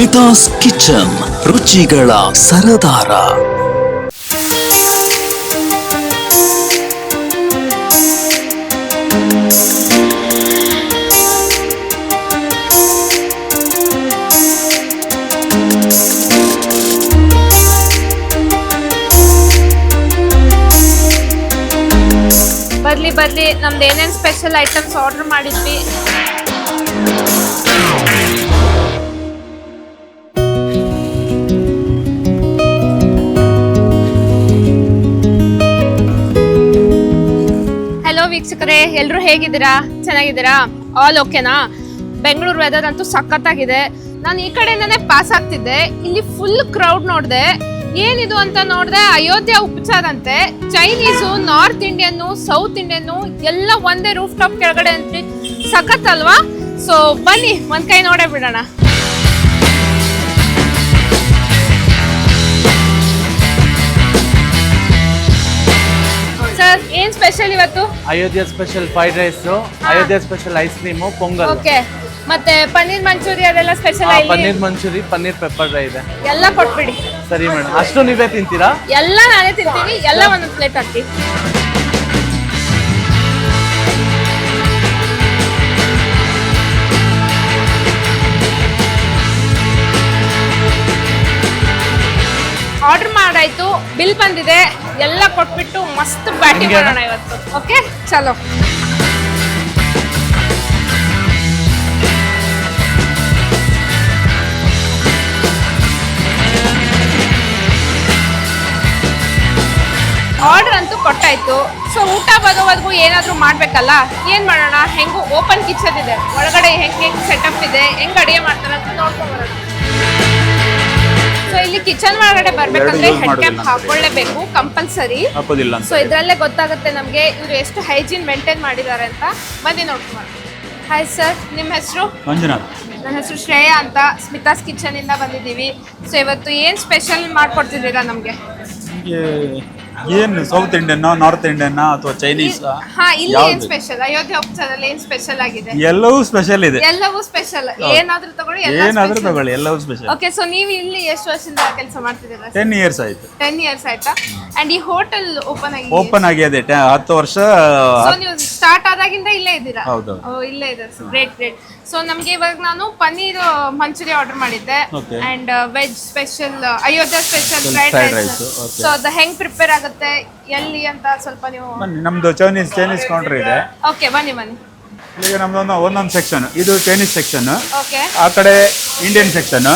Smitha's kitchen ರುಚಿಗಳ ಸರದಾರ. ಬರ್ಲಿ ಬರ್ಲಿ ನಮ್ದು ಏನೇನ್ ಸ್ಪೆಷಲ್ ಐಟಮ್ಸ್ ಆರ್ಡರ್ ಮಾಡಿದ್ವಿ? ವೀಕ್ಷಕರೇ ಎಲ್ಲರೂ ಹೇಗಿದ್ದೀರಾ? ಚೆನ್ನಾಗಿದ್ದೀರಾ? ಆಲ್ ಓಕೆನಾ ಬೆಂಗಳೂರು ವೆದರ್ ಅಂತೂ ಸಖತ್ತಾಗಿದೆ. ನಾನು ಈ ಕಡೆಯಿಂದನೇ ಪಾಸ್ ಆಗ್ತಿದ್ದೆ. ಇಲ್ಲಿ ಫುಲ್ ಕ್ರೌಡ್ ನೋಡಿದೆ. ಏನಿದು ಅಂತ ನೋಡಿದೆ, ಅಯೋಧ್ಯ ಉಪಚಾರ ಅಂತೆ Chinese north Indian south Indian ಎಲ್ಲ ಒಂದೇ ರೂಫ್ ಟಾಪ್ ಕೆಳಗಡೆ ಅಂತ ಸಖತ್ ಅಲ್ವಾ ಸೊ ಬನ್ನಿ, ಒಂದ್ ಕೈ ನೋಡೇ ಬಿಡೋಣ. ಸರ್ ಏನ್ ಸ್ಪೆಷಲ್ ಇವತ್ತು? Ayodhya special fried rice Ayodhya special ice cream pongal. Okay. ಮತ್ತೆ ಪನ್ನೀರ್ ಮಂಚೂರಿ ಅದೆಲ್ಲ special paneer manchurian paneer pepper dry ಇದೆ. ಎಲ್ಲ ಕೊಟ್ಬಿಡಿ. ಸರಿ ಮೇಡಮ್ ಅಷ್ಟು ನೀವೇ ತಿಂತೀರಾ? ಎಲ್ಲ ನಾನೇ ತಿಂತೀನಿ. ಎಲ್ಲ ಒಂದೊಂದು ಪ್ಲೇಟ್ ಹಾಕಿ ಆರ್ಡರ್ ಮಾಡಾಯ್ತು. ಬಿಲ್ ಬಂದಿದೆ. ಎಲ್ಲ ಕೊಟ್ಬಿಟ್ಟು ಮಸ್ತ್ ಬ್ಯಾಟಿ ಹಂಗೇನಾ? ಮಾಡೋಣ ಇವತ್ತು ಓಕೆ ಚಲೋ. ಆರ್ಡರ್ ಅಂತೂ ಕೊಟ್ಟಾಯ್ತು. ಸೊ ಊಟ ಬರೋವರೆಗೂ ಏನಾದ್ರೂ ಮಾಡ್ಬೇಕಲ್ಲ? ಏನ್ ಮಾಡೋಣ? ಹೆಂಗು ಓಪನ್ ಕಿಚನ್ ಇದೆ. ಒಳಗಡೆ ಹೆಂಗ್ ಹೆಂಗ್ ಸೆಟಪ್ ಇದೆ? ಹೆಂಗ್ ಅಡಿಗೆ ಮಾಡ್ತಾರೆ ಅಂತ ನೋಡ್ಕೊಂಡ್ ಬರೋಣ. ಇಲ್ಲಿ ಕಿಚನ್ ಒಳಗಡೆ ಬರ್ಬೇಕಂದ್ರೆ ಹೆಡ್ ಕ್ಯಾಪ್. ಹಾಕೊಳ್ಳೇಬೇಕು ಕಂಪಲ್ಸರಿ ಸೊ ಇದ್ರಲ್ಲೇ ಗೊತ್ತಾಗುತ್ತೆ ನಮಗೆ ಇವರು ಎಷ್ಟು ಹೈಜೀನ್ ಮೇಂಟೈನ್ ಮಾಡಿದ್ದಾರೆ ಅಂತ. ಬನ್ನಿ ನೋಡ್ಕೊಂಡು ಹಾಯ್ ಸರ್ ನಿಮ್ಮ ಹೆಸರು? ಮಂಜುನಾಥ್. ನನ್ನ ಹೆಸರು ಶ್ರೇಯಾ ಅಂತ ಸ್ಮಿತಾಸ್ ಕಿಚನ್ ಇಂದ ಬಂದಿದ್ದೀವಿ. ಸೊ ಇವತ್ತು ಏನ್ ಸ್ಪೆಷಲ್ ಮಾಡ್ಕೊಡ್ತಿದ್ದೀರಾ ನಿಮ್ಗೆ ಏನು ಸೌತ್ ಇಂಡಿಯನ್ ನಾರ್ತ್ ಇಂಡಿಯನ್ ಅಥವಾ ಚೈನೀಸ್ ಹಾ ಇಲ್ಲಿ ಏನ್ ಸ್ಪೆಷಲ್ ಅಯೋಧ್ಯೆ ಉಪಚಾರದಲ್ಲಿ ಏನ್ ಸ್ಪೆಷಲ್ ಆಗಿದೆ? ಎಲ್ಲವೂ ಸ್ಪೆಷಲ್ ಇದೆ. ಎಲ್ಲವೂ ಸ್ಪೆಷಲ್ ಏನಾದ್ರೂ ತಗೊಳ್ಳಿ ಏನಾದ್ರೂ ತಗೊಳ್ಳಿ ಎಲ್ಲವೂ ಸ್ಪೆಷಲ್ ಓಕೆ ಸೊ ನೀವು ಇಲ್ಲಿ ಎಷ್ಟು ವರ್ಷದಿಂದ ಕೆಲಸ ಮಾಡ್ತಿದ್ದೀರಾ? ಟೆನ್ ಇಯರ್ಸ್ ಆಯ್ತು. ಟೆನ್ ಇಯರ್ಸ್ ಆಯ್ತಾ? ಅಂಡ್ ಈ ಹೋಟೆಲ್ ಓಪನ್ ಆಗಿ ಓಪನ್ ಆಗಿದೆ ಹತ್ತು ವರ್ಷ ಸೊ ನೀವು ಸ್ಟಾರ್ಟ್ ಆದಾಗಿಂದ ಇಲ್ಲೇ ಇದ್ದೀರಾ? ಹೌದು. ಇಲ್ಲೇ ಇದೆ ಗ್ರೇಟ್ ಗ್ರೇಟ್ ಸೊ ನಮ್ಗೆ ಇವಾಗ ನಾನು ಪನ್ನೀರ್ ಮಂಚೂರಿ ಆರ್ಡರ್ ಮಾಡಿದ್ದೆ. And veg special Ayodhya special fried rice so ಅದು ಹೆಂಗ್ ಪ್ರಿಪೇರ್ ಆಗುತ್ತೆ ಎಲ್ಲಿ ಅಂತ ಸ್ವಲ್ಪ ನೀವು ಬನ್ನಿ ನಮ್ದು ಚೈನೀಸ್ ಚೈನೀಸ್ ಕೌಂಟರ್ ಇದೆ. ಓಕೆ ಬನ್ನಿ ಬನ್ನಿ. ಈಗ ನಮ್ದೊಂದು ಒಂದೊಂದು ಸೆಕ್ಷನ್ ಇದು ಚೈನೀಸ್ ಸೆಕ್ಷನ್ ಓಕೆ ಆ ಕಡೆ ಇಂಡಿಯನ್ ಸೆಕ್ಷನ್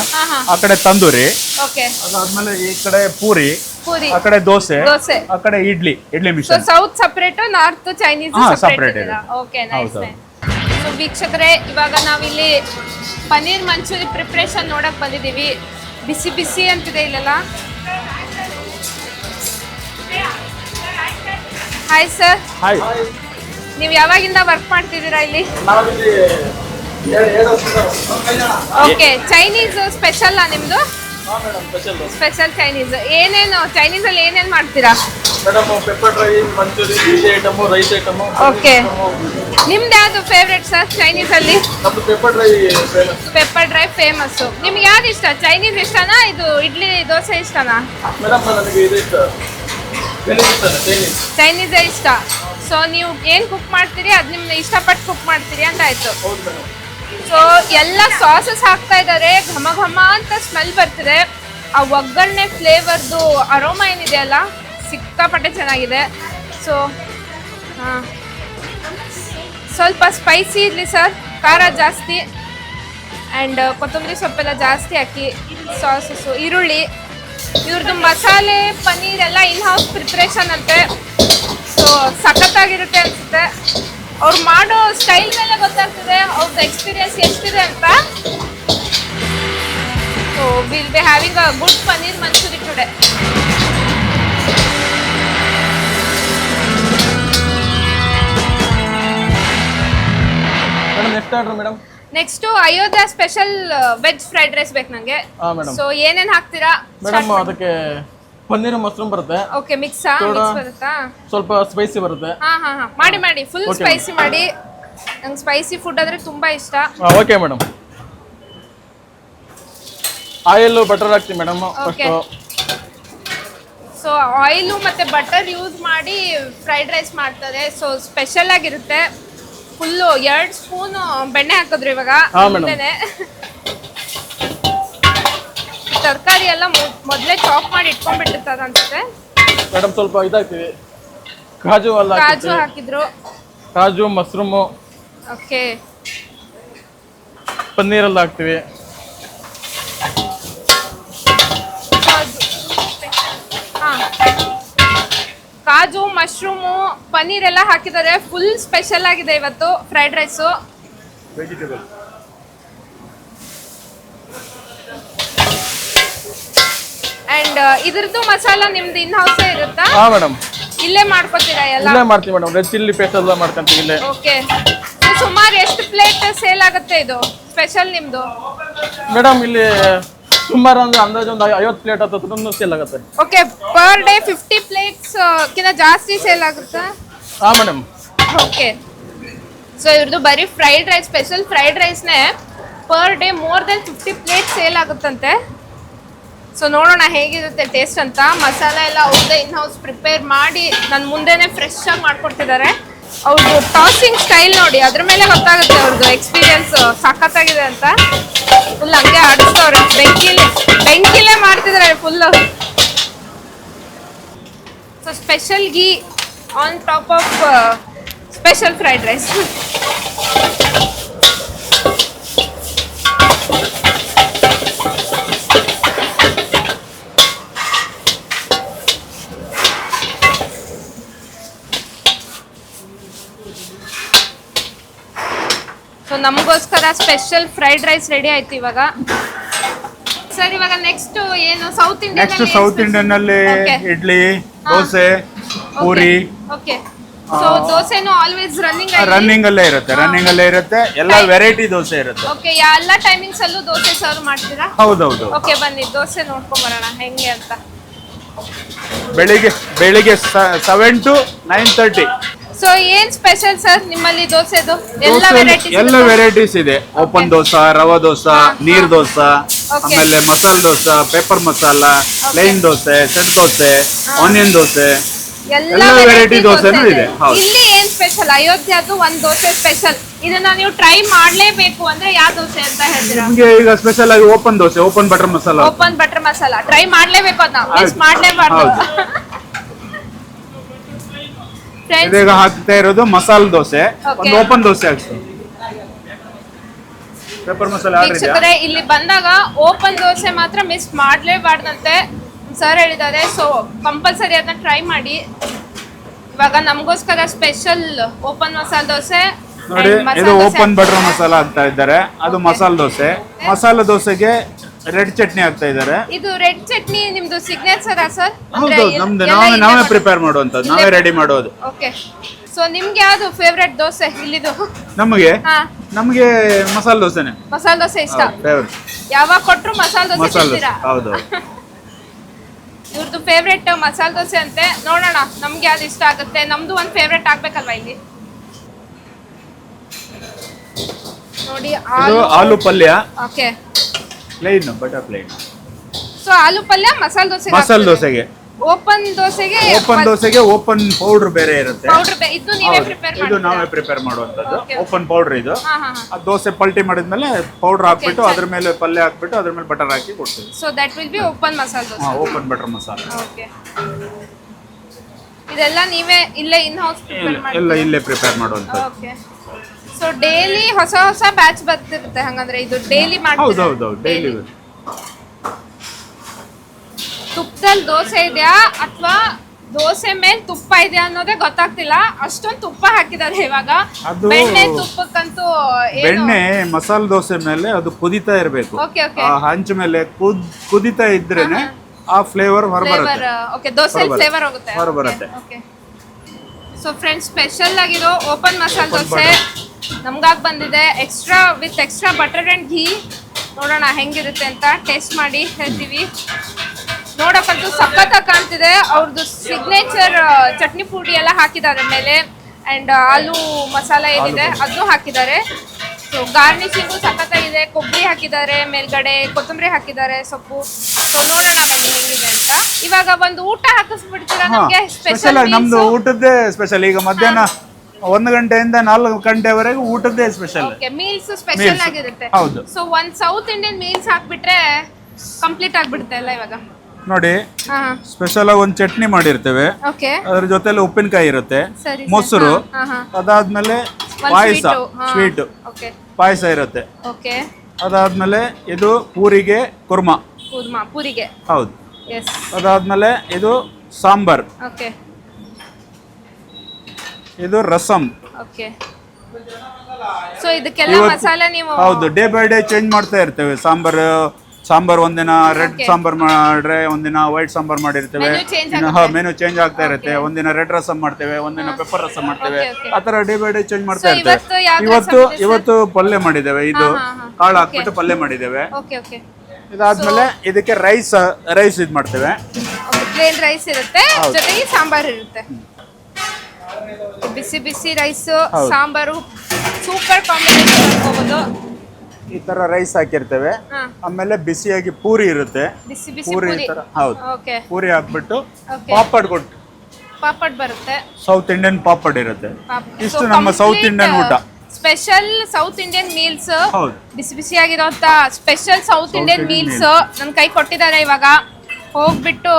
ಆ ಕಡೆ ತಂದೂರಿ. ಓಕೆ ಅದಾದ್ಮೇಲೆ ಈ ಕಡೆ ಪೂರಿ. ಪೂರಿ. ಆ ಕಡೆ ದೋಸೆ. ದೋಸೆ. ಆ ಕಡೆ idli idli so mission south separate north Chinese separate ಇದೆ. ಓಕೆ ನೈಸ್ ವೀಕ್ಷಕರೇ ಇವಾಗ ನಾವಿಲ್ಲಿ ಪನ್ನೀರ್ ಮಂಚೂರಿ ಪ್ರಿಪ್ರೇಷನ್ ನೋಡಕ್ ಬಂದಿದ್ದೀವಿ. ಬಿಸಿ ಬಿಸಿ ಅಂತಿದೆ ಇಲ್ಲೆಲ್ಲ. ಹಾಯ್ ಸರ್ ಹಾಯ್ ನೀವು ಯಾವಾಗಿಂದ ವರ್ಕ್ ಮಾಡ್ತಿದ್ದೀರಾ ಇಲ್ಲಿ? ಓಕೆ ಚೈನೀಸ್ ಸ್ಪೆಷಲ್ ನಿಮ್ದು? ಸ್ಪೆಷಲ್ ಚೈನೀಸ್ ಏನೇನು ಚೈನೀಸ್ ಅಲ್ಲಿ ಏನೇನು ಮಾಡ್ತೀರಾ? Madam pepper dry manchurian item rice item okay ನಿಮ್ದು ಯಾವುದು ಫೇವ್ರೆಟ್ ಸರ್ ಚೈನೀಸ್ ಅಲ್ಲಿ? ನಮ್ದು pepper dry famous pepper dry famous ನಿಮ್ಗೆ ಯಾವ್ದು ಇಷ್ಟ? ಚೈನೀಸ್ ಇಷ್ಟನಾ ಇದು ಇಡ್ಲಿ ದೋಸೆ ಇಷ್ಟನಾ? ಮೇಡಮ್ ನನಗೆ ಇದು ಇಷ್ಟ. ಚೈನೀಸ್ ಇಷ್ಟ ಸೊ ನೀವು ಏನು ಕುಕ್ ಮಾಡ್ತೀರಿ ಅದು ನಿಮ್ನ ಇಷ್ಟಪಟ್ಟು ಕುಕ್ ಮಾಡ್ತೀರಿ ಅಂತ ಆಯ್ತು. ಹೌದು ಮೇಡಮ್ ಸೊ ಎಲ್ಲ ಸಾಸಸ್ ಹಾಕ್ತಾ ಇದ್ದಾರೆ. ಘಮ ಘಮ ಅಂತ ಸ್ಮೆಲ್ ಬರ್ತಿದೆ. ಆ ಒಗ್ಗರಣೆ ಫ್ಲೇವರ್ದು ಅರೋಮ ಏನಿದೆಯಲ್ಲ ಸಿಕ್ಕಾಪಟ್ಟೆ ಚೆನ್ನಾಗಿದೆ. ಸೊ ಸ್ವಲ್ಪ ಸ್ಪೈಸಿ ಇರಲಿ ಸರ್ ಖಾರ ಜಾಸ್ತಿ. ಆ್ಯಂಡ್ ಕೊತ್ತಂಬರಿ ಸೊಪ್ಪೆಲ್ಲ ಜಾಸ್ತಿ ಹಾಕಿ ಸಾಸಸ್ಸು ಈರುಳ್ಳಿ. ಇವ್ರದ್ದು ಮಸಾಲೆ, ಪನ್ನೀರ್ ಎಲ್ಲ ಇನ್ ಹೌಸ್ ಪ್ರಿಪ್ರೇಷನ್ ಅಂತೆ. ಸೊ ಸಖತ್ತಾಗಿರುತ್ತೆ ಅನ್ಸುತ್ತೆ. ಅವ್ರು ಮಾಡೋ ಸ್ಟೈಲ್ ಮೇಲೆ ಗೊತ್ತಾಗ್ತದೆ ಅವ್ರದ್ದು ಎಕ್ಸ್ಪೀರಿಯನ್ಸ್ ಎಷ್ಟಿದೆ ಅಂತ. So will be having a good paneer manchurian today next order madam next Ayodhya special veg fried rice ಬೇಕು ನಂಗೆ. ಸೊ ಏನೇನ್ ಹಾಕ್ತೀರಾ? ಮೇಡಮ್ ಅದಕ್ಕೆ ಪನ್ನೀರ್ ಮಶ್ರೂಮ್ ಬರುತ್ತೆ. Okay mix. ಮಿಕ್ಸ್ ಬರುತ್ತಾ? ಸ್ವಲ್ಪ ಸ್ಪೈಸಿ ಬರುತ್ತೆ. ಹಾ ಹಾ ಹಾ. ಮಾಡಿ ಮಾಡಿ. ಫುಲ್ ಸ್ಪೈಸಿ ಮಾಡಿ. ನಂಗೆ ಸ್ಪೈಸಿ ಫುಡ್ ಅಂದ್ರೆ ತುಂಬಾ ಇಷ್ಟ. ಓಕೆ ಮೇಡಮ್ ಆಯಿಲ್ ಬಟರ್ ಹಾಕ್ತೀವಿ ಮೇಡಮ್ ಫಸ್ಟ್ ಸೋ ಆಯಿಲು ಮತ್ತೆ ಬಟರ್ ಯೂಸ್ ಮಾಡಿ ಫ್ರೈಡ್ ರೈಸ್ ಮಾಡ್ತಾರೆ. ಸೊ ಸ್ಪೆಷಲ್ ಆಗಿರುತ್ತೆ. ಫುಲ್ಲು ಎರಡು ಸ್ಪೂನು ಬೆಣ್ಣೆ ಹಾಕಿದ್ರು ಇವಾಗ. ತರಕಾರಿ ಎಲ್ಲ ಮೊದಲೇ ಚಾಪ್ ಮಾಡಿ ಇಟ್ಕೊಂಡ್ಬಿಟ್ಟಿರ್ತಾರೆ ಅನ್ಸುತ್ತೆ. ಮೇಡಮ್ ಸ್ವಲ್ಪ ಇದಾಗ್ತೀವಿ ಕಾಜು ಅಲ್ಲ ಕಾಜು ಹಾಕಿದ್ರು. ಕಾಜು ಮಶ್ರೂಮ್ ಓಕೆ. ಪನ್ನೀರೆಲ್ಲ ಹಾಕ್ತೀವಿ. ಕಾಜು ಮಶ್ರೂಮು ಪನ್ನೀರ್ ಎಲ್ಲ ಹಾಕಿದ್ದಾರೆ. ಫುಲ್ ಸ್ಪೆಷಲ್ ಆಗಿದೆ ಇವತ್ತು ಫ್ರೈಡ್ ರೈಸು. ವೆಜಿಟೇಬಲ್ ಅಂಡ್ ಇದ್ರದ್ದು ಮಸಾಲ ನಿಮ್ದು ಇನ್ ಹೌಸ್ ಇರುತ್ತಾ? ಹಾ ಮೇಡಮ್ ಇಲ್ಲೇ ಮಾಡ್ಕೊತೀರಾ ಎಲ್ಲ? ಇಲ್ಲೇ ಮಾಡ್ತೀವಿ ಮೇಡಮ್ ರೆಡ್ ಚಿಲ್ಲಿ ಪೇಸ್ಟ್ ಎಲ್ಲ ಮಾಡ್ಕೊಂತೀವಿ ಇಲ್ಲೇ. ಓಕೆ ಸುಮಾರು ಎಷ್ಟು ಪ್ಲೇಟ್ ಸೇಲ್ ಆಗುತ್ತೆ ಇದು? ಸ್ಪೆಷಲ್ ನಿಮ್ದು? ಮೇಡಮ್ ಇಲ್ಲಿ ಸುಮಾರು ಒಂದು ಅಂದಾಜು ಒಂದು ಐವತ್ತು ಪ್ಲೇಟ್ ಹತ್ತು ಸೇಲ್ ಆಗುತ್ತೆ. Okay per day fifty plates ಕಿಂತ ಜಾಸ್ತಿ ಸೇಲ್ ಆಗುತ್ತಾ? ಹಾ ಮೇಡಮ್ ಓಕೆ ಸೊ ಇವ್ರದ್ದು ಬರೀ fried rice special fried ರೈಸ್ನೇ per day more than fifty plate sale ಆಗುತ್ತಂತೆ. So ನೋಡೋಣ ಹೇಗಿರುತ್ತೆ ಟೇಸ್ಟ್ ಅಂತ. ಮಸಾಲೆ ಎಲ್ಲ ಅವ್ರದ್ದೇ ಇನ್ ಹೌಸ್ ಪ್ರಿಪೇರ್ ಮಾಡಿ ನನ್ನ ಮುಂದೆನೆ ಫ್ರೆಶ್ ಆಗಿ ಮಾಡ್ಕೊಡ್ತಿದ್ದಾರೆ ಅವ್ರದ್ದು ಟಾಸಿಂಗ್ ಸ್ಟೈಲ್ ನೋಡಿ, ಅದ್ರ ಮೇಲೆ ಗೊತ್ತಾಗುತ್ತೆ ಅವ್ರದ್ದು ಎಕ್ಸ್ಪೀರಿಯನ್ಸ್ ಸಖತ್ತಾಗಿದೆ ಅಂತ. ಫುಲ್ ಹಂಗೆ ಆಡಿಸ್ತವ್ರೆ. ಬೆಂಕಿಲಿ, ಬೆಂಕಿಲೇ ಮಾಡ್ತಿದ್ದಾರೆ full so special ghee on top of special fried rice ನಮಗೋಸ್ಕರ ಸ್ಪೆಷಲ್ ಫ್ರೈಡ್ ರೈಸ್ ರೆಡಿ ಆಯ್ತು ಇವಾಗ. ಸರ್ ಇವಾಗ ನೆಕ್ಸ್ಟ್ ಏನು South Indian next South Indian ಅಲ್ಲಿ ಇಡ್ಲಿ ದೋಸೆ ಪೂರಿ. ಓಕೆ ಸೊ ದೋಸೆನು ಆಲ್ವೇಸ್ ರನ್ನಿಂಗ್ ರನ್ನಿಂಗ್ ಅಲ್ಲೇ ಇರುತ್ತೆ ರನ್ನಿಂಗ್ ಅಲ್ಲೇ ಇರುತ್ತೆ. ಎಲ್ಲ ವೆರೈಟಿ ದೋಸೆ ಇರುತ್ತೆ. ಓಕೆ ಎಲ್ಲ ಟೈಮಿಂಗ್ಸ್ ಅಲ್ಲೂ ದೋಸೆ ಸರ್ವ್ ಮಾಡ್ತೀರಾ? ಹೌದೌದು. ಓಕೆ ಬನ್ನಿ ದೋಸೆ ನೋಡ್ಕೊಂಡ್ ಬರೋಣ ಹೆಂಗೆ ಅಂತ. ಬೆಳಿಗ್ಗೆ ಬೆಳಿಗ್ಗೆ seven to nine thirty so ಏನ್ ಸ್ಪೆಷಲ್ ಸರ್ ನಿಮ್ಮಲ್ಲಿ ದೋಸೆದು ಎಲ್ಲ ವೆರೈಟೀಸ್ ಎಲ್ಲ ವೆರೈಟೀಸ್ ಇದೆ. ಓಪನ್ ದೋಸಾ ರವಾ ದೋಸಾ ನೀರ್ ದೋಸಾ ಆಮೇಲೆ masala dosa paper masala plain dosa set dosa onion dosa. ಎಲ್ಲ ವೆರೈಟಿ ದೋಸೆನೂ ದೋಸೆ ಇದೆ. ಇಲ್ಲಿ ಏನ್ ಸ್ಪೆಷಲ್ ಅಯೋಧ್ಯದ್ದು ಒಂದ್ ದೋಸೆ ಸ್ಪೆಷಲ್ ಇದನ್ನ ನೀವು ಟ್ರೈ ಮಾಡ್ಲೇಬೇಕು ಅಂದ್ರೆ ಯಾವ ದೋಸೆ ಅಂತ ಹೇಳ್ತೀರಾ? ನಿಮ್ಗೆ ಈಗ ಸ್ಪೆಷಲ್ ಆಗಿ open dosa open butter masala. Open butter masala. Try ಮಾಡ್ಲೇಬೇಕು ಅದನ್ನ ಮಿಸ್. ಮಾಡ್ಲೇಬಾರ್ದು. ಇದೀಗ ಹಾಕ್ತಾ ಇರೋದು ಮಸಾಲ ದೋಸೆ. ಒಂದು ಓಪನ್ ದೋಸೆ ಪೆಪ್ಪರ್ ಮಸಾಲೆ ವೀಕ್ಷಕರೇ ಇಲ್ಲಿ ಬಂದಾಗ ಓಪನ್ ದೋಸೆ ಮಾತ್ರ ಮಿಸ್ ಮಾಡ್ಲೇಬಾರ್ದಂತೆ ಸರ್ ಹೇಳಿದ್ದಾರೆ. ಸೊ ಕಂಪಲ್ಸರಿ ಅದನ್ನ ಟ್ರೈ ಮಾಡಿ. ಇವಾಗ ನಮಗೋಸ್ಕರ ಸ್ಪೆಷಲ್ ಓಪನ್ ಮಸಾಲ ದೋಸೆ ನೋಡಿ ಇದು ಓಪನ್ ಬಟರ್ ಮಸಾಲ ಅಂತ ಇದ್ದಾರೆ. ಅದು ಮಸಾಲ ದೋಸೆ. ಮಸಾಲ ದೋಸೆಗೆ ರೆಡ್ ಚಟ್ನಿ ಹಾಕ್ತಾ ಇದ್ದಾರೆ. ಇದು ರೆಡ್ ಚಟ್ನಿ ನಿಮ್ದು ಸಿಗ್ನೇಚರ್ ಸರ್? ಹೌದು ನಮ್ದು ನಾವೇ ನಾವೇ ಪ್ರಿಪೇರ್ ಮಾಡುವಂತದ್ದು ನಾವೇ ರೆಡಿ ಮಾಡೋದು. ಓಕೆ ಸೊ ನಿಮ್ಗೆ ಯಾವ್ದು ಫೇವ್ರೆಟ್ ದೋಸೆ ಇಲ್ಲಿದು? ನಮಗೆ? ಹಾ. ನಮಗೆ ಮಸಾಲ ದೋಸೆನೆ. ಮಸಾಲ ದೋಸೆ ಇಷ್ಟ? ಫೇವ್ರೆಟ್ ಯಾವಾಗ ಕೊಟ್ರು ಮಸಾಲ ದೋಸೆ ಮಸಾಲ ದೋಸೆ ಹೌದು ಇವ್ರದ್ದು ಫೇವ್ರೆಟ್ ಮಸಾಲ ದೋಸೆ ಅಂತೆ. ನೋಡೋಣ ನಮ್ಗೆ ಯಾವ್ದು ಇಷ್ಟ ಆಗುತ್ತೆ? ನಮ್ದು ಒಂದು ಫೇವ್ರೆಟ್ ಆಗ್ಬೇಕಲ್ವಾ ಇಲ್ಲಿ? ನೋಡಿ ಆಲೂ ಪಲ್ಯ. Okay plain butter plain so ಆಲೂ ಪಲ್ಯ ಮಸಾಲೆ ದೋಸೆ ಮಸಾಲೆ ದೋಸೆಗೆ. ಓಪನ್ ದೋಸೆಗೆ ಓಪನ್ ದೋಸೆಗೆ ಓಪನ್ ಪೌಡರ್ ಬೇರೆ ಇರುತ್ತೆ. ಪೌಡರ್ ಇದು ನೀವೇ. ಪ್ರಿಪೇರ್ ಇದು ನಾವೇ ಪ್ರಿಪೇರ್ ಮಾಡುವಂತದ್ದು ಓಪನ್ ಪೌಡರ್ ಇದು. ಆ ದೋಸೆ ಪಲ್ಟಿ ಮಾಡಿದ್ಮೇಲೆ ಪೌಡರ್ ಹಾಕ್ಬಿಟ್ಟು ಅದ್ರ ಮೇಲೆ ಪಲ್ಯ ಹಾಕ್ಬಿಟ್ಟು ಅದ್ರ ಮೇಲೆ ಬಟರ್ ಹಾಕಿ ಕೊಡ್ತೀವಿ. So that will be open masala dosa. Open butter masala. Okay ಇದೆಲ್ಲ ನೀವೇ ಇಲ್ಲೇ ಇನ್ ಹೌಸ್ ಪ್ರಿಪೇರ್ ಎಲ್ಲ- ಮಾಡಿ ಎಲ್ಲ ಇಲ್ಲೇ ಪ್ರಿಪೇರ್ ಮಾಡುವಂತದ್ದು ಓಕೆ ಸೊ ಡೈಲಿ ಹೊಸ ಹೊಸ ಬ್ಯಾಚ್ ಬರ್ತಿರುತ್ತೆ. ಹಂಗಂದ್ರೆ ಇದು ಡೈಲಿ ಹೌದು ಹೌದು ಹೌದು. ಡೈಲಿ ತುಪ್ಪದಲ್ಲಿ ದೋಸೆ ಇದೆಯಾ ಅಥವಾ ದೋಸೆ ಮೇಲೆ ತುಪ್ಪ ಇದೆ ಅನ್ನೋದೇ ಗೊತ್ತಾಗ್ತಿಲ್ಲ. ಅಷ್ಟೊಂದು ತುಪ್ಪ ಹಾಕಿದ್ದಾರೆ ಇವಾಗ. ಅದು- ಬೆಣ್ಣೆ ತುಪ್ಪಕ್ಕಂತೂ ಏನು? ಬೆಣ್ಣೆ ಮಸಾಲ ದೋಸೆ ಮೇಲೆ ಅದು ಕುದಿತಾ ಇರಬೇಕು. ಓಕೆ ಓಕೆ ಆ ಹಂಚ ಮೇಲೆ ಕುದ್ ಕುದಿತಾ ಇದ್ರೇನೆ ಆ ಫ್ಲೇವರ್ ಹೊರಬರುತ್ತೆ. ಓಕೆ ದೋಸೆ ಹೊರಬರುತ್ತೆ. ಫ್ಲೇವರ್ ಹೋಗುತ್ತೆ ಹೊರಬರುತ್ತೆ. ಓಕೆ ಸೊ ಫ್ರೆಂಡ್ಸ್ ಸ್ಪೆಷಲ್ ಆಗಿರೋ ಓಪನ್ ಮಸಾಲ Open ದೋಸೆ. ನಮ್ಗಾಗಿ ಬಂದಿದೆ extra with extra butter and ghee ನೋಡೋಣ ಹೆಂಗಿರುತ್ತೆ ಅಂತ ಟೇಸ್ಟ್ ಮಾಡಿ ಹೇಳ್ತೀವಿ. ನೋಡಕ್ಕಂತೂ ಸಖತ್ತಾಗಿ ಕಾಣ್ತಿದೆ. ಅವ್ರದ್ದು ಸಿಗ್ನೇಚರ್ ಚಟ್ನಿ ಪುಡಿ ಎಲ್ಲ ಹಾಕಿದ್ದಾರೆ ಮೇಲೆ ಅಂಡ್ ಆಲೂ ಮಸಾಲ ಏನಿದೆ ಅದು ಹಾಕಿದ್ದಾರೆ. ಸೊ ಗಾರ್ನಿಶಿಂಗು ಸಖತ್ತಾಗಿದೆ. ಕೊಬ್ಬರಿ ಹಾಕಿದ್ದಾರೆ ಮೇಲ್ಗಡೆ ಕೊತ್ತಂಬರಿ ಹಾಕಿದ್ದಾರೆ ಸೊಪ್ಪು. ಸೊ ನೋಡೋಣ ಬನ್ನಿ ಹೆಂಗಿದೆ ಅಂತ. ಇವಾಗ ಒಂದು ಊಟ ಹಾಕಿಸ್ಬಿಡ್ತೀರಾ ನಮಗೆ? ಸ್ಪೆಷಲ್ ನಮ್ದು ಊಟದ್ದೇ ಸ್ಪೆಷಲ್ ಈಗ ಮಧ್ಯಾಹ್ನ ಒಂದು ಗಂಟೆಯಿಂದ ನಾಲ್ಕು ಗಂಟೆವರೆಗೆ ಊಟದ್ದೇ ಸ್ಪೆಷಲ್ ಮೀಲ್ಸ್ ಸ್ಪೆಷಲ್ Meals. ಆಗಿರುತ್ತೆ. ಹೌದು. ಸೊ ಒಂದ್ ಸೌತ್ ಇಂಡಿಯನ್ ಮೀಲ್ಸ್ ಹಾಕ್ಬಿಟ್ರೆ ಕಂಪ್ಲೀಟ್ ಆಗ್ಬಿಡುತ್ತೆ ಅಲ್ಲ ಇವಾಗ? ನೋಡಿ ಹಾ. ಸ್ಪೆಷಲ್ ಆಗಿ ಒಂದು ಚಟ್ನಿ ಮಾಡಿರ್ತೇವೆ. ಓಕೆ ಅದ್ರ ಜೊತೆಲಿ ಉಪ್ಪಿನಕಾಯಿ ಇರುತ್ತೆ. ಸರಿ ಮೊಸರು. ಹಾ ಹಾ ಅದಾದ್ಮೇಲೆ ಪಾಯಸ. ಸ್ವೀಟ್ ಓಕೆ ಪಾಯಸ ಇರುತ್ತೆ. ಓಕೆ ಅದಾದ್ಮೇಲೆ ಇದು ಪೂರಿಗೆ ಕುರ್ಮಾ. ಕೂರ್ಮಾ ಪೂರಿಗೆ. ಹೌದು. ಎಸ್ ಅದಾದ್ಮೇಲೆ ಇದು ಸಾಂಬಾರ್. ಓಕೆ ಇದು ರಸಂ. ಓಕೆ. ಸೊ ಇದಕ್ಕೆಲ್ಲ ಇವತ್ತು- ಮಸಾಲೆ ನೀವು ಹೌದು ಡೇ ಬೈ ಡೇ ಚೇಂಜ್ ಮಾಡ್ತಾ ಇರ್ತೇವೆ. ಸಾಂಬಾರ್ ಸಾಂಬಾರ್ ಒಂದಿನ ರೆಡ್ Okay. ಸಾಂಬಾರ್ ಮಾಡ್ರೆ ಒಂದಿನ ವೈಟ್ ಸಾಂಬಾರ್ ಮಾಡಿರ್ತೇವೆ. Menu change ಇನ್ನು ಆಗುತ್ತೆ. ಮೆನು ಚೇಂಜ್ ಆಗ್ತಾ ಇರುತ್ತೆ. ಒಂದಿನ ರೆಡ್ ರಸಂ ಮಾಡ್ತೇವೆ ಒಂದಿನ ಪೆಪ್ಪರ್ ರಸಂ ಮಾಡ್ತೇವೆ. Okay, okay. ಆ ತರ ಡೇ ಬೈ ಡೇ ಚೇಂಜ್ ಮಾಡ್ತಾ So, ಇವತ್ತು ಇರ್ತೇವೆ ಯಾವ್ದು ಇವತ್ತು ರಸಂ ಇದೆ sir? ಇವತ್ತು ಪಲ್ಯ ಮಾಡಿದ್ದೇವೆ. ಇದು ಹಾ, ಹಾ, ಹಾ. ಕಾಳು ಹಾಕ್ಬಿಟ್ಟು ಪಲ್ಯ ಮಾಡಿದ್ದೇವೆ. ಓಕೆ ಓಕೆ ಇದಾದ್ಮೇಲೆ ಇದಕ್ಕೆ ರೈಸ್ ರೈಸ್ ಇದ್ ಮಾಡ್ತೇವೆ ಪ್ಲೇನ್ ರೈಸ್ ಇರುತ್ತೆ. ಜೊತೆಗೆ ಸಾಂಬಾರ್ ಇರುತ್ತೆ. ಬಿಸಿ ಬಿಸಿ ರೈಸ್ ಹೌದು. ಸಾಂಬಾರು ಸೂಪರ್ ಕಾಂಬಿನೇಷನ್ ಈ ತರ ರೈಸ್ ಹಾಕಿರ್ತೇವೆ. ಹಾ. ಆಮೇಲೆ ಬಿಸಿಯಾಗಿ ಪೂರಿ ಇರುತ್ತೆ. ಬಿಸಿ ಬಿಸಿ ಪೂರಿ ಪೂರಿ. ತರ ಹೌದು. ಓಕೆ. ಪೂರಿ ಹಾಕ್ಬಿಟ್ಟು Okay. ಪಾಪಡ್ ಕೊಟ್ಟು. ಪಾಪಡ್ ಬರುತ್ತೆ. ಸೌತ್ ಇಂಡಿಯನ್ ಪಾಪಡ್ ಇರುತ್ತೆ. ಇಷ್ಟು ನಮ್ಮ ಸೌತ್ ಇಂಡಿಯನ್ ಊಟ. ಸ್ಪೆಷಲ್ ಸೌತ್ ಇಂಡಿಯನ್ ಮೀಲ್ಸ್ ಹೌದು. ಬಿಸಿ ಬಿಸಿ ಆಗಿರೋಂತ special south Indian Indian meals ನನ್ನ ಕೈ ಕೊಟ್ಟಿದ್ದಾರೆ ಇವಾಗ. ಹೋಗ್ಬಿಟ್ಟು